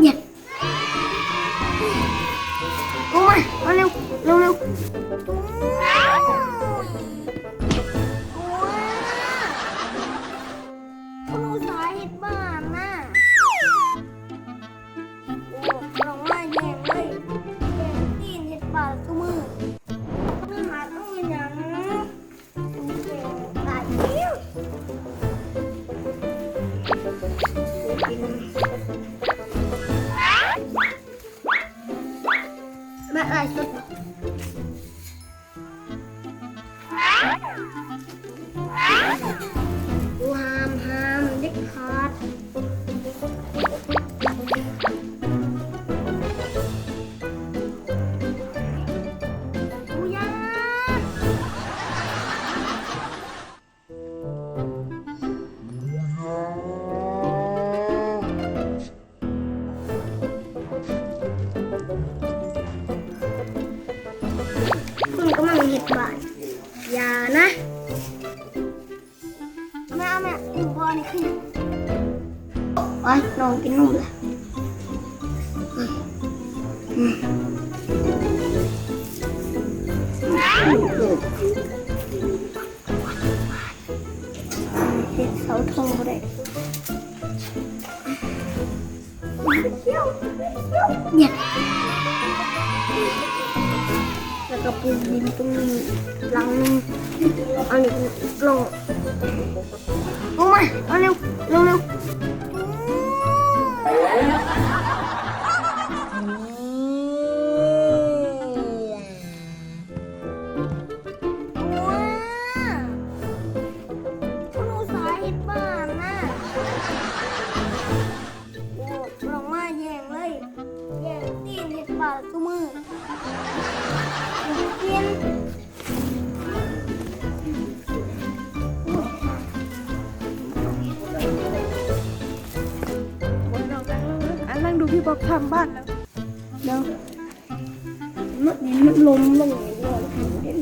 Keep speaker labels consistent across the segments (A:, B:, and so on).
A: เนี่ยโอ้มามาเร็วเร็วเร็ว แม่อะ น้องกินนมเลยอืมเห็ดเสา
B: พี่บอกทำบ้านแล้ว
A: เดี๋ยวมันนี่มันลมลงเลยว่าเดี๋ยว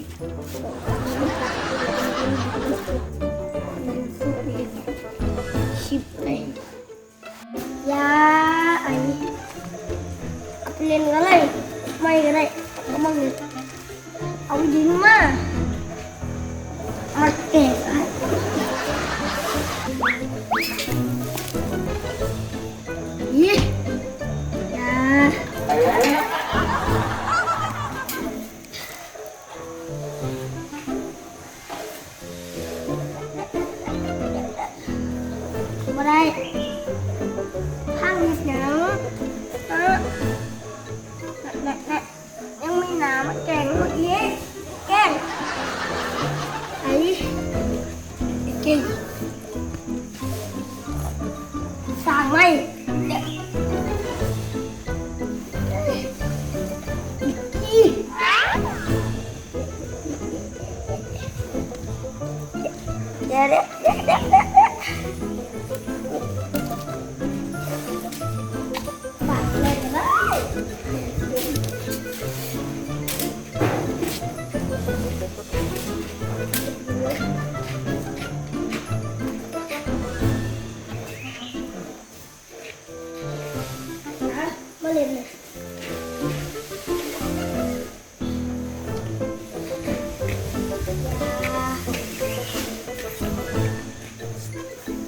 A: ชิบเลยยาไอ้เอาไปเล่นกันเลยไม่ก็ได้ก็มังเอาดินมามาแกะ บ่ได้ข้างนิดหนึ่งเออแน่แน่ยังมีน้ำมแกงเมื่อกี้แกงไอ้ไอ้เก่งสั่งไหมเดี๋เดี๋ยวเดี๋ยวเดี๋ยวเดี๋ย Thank you.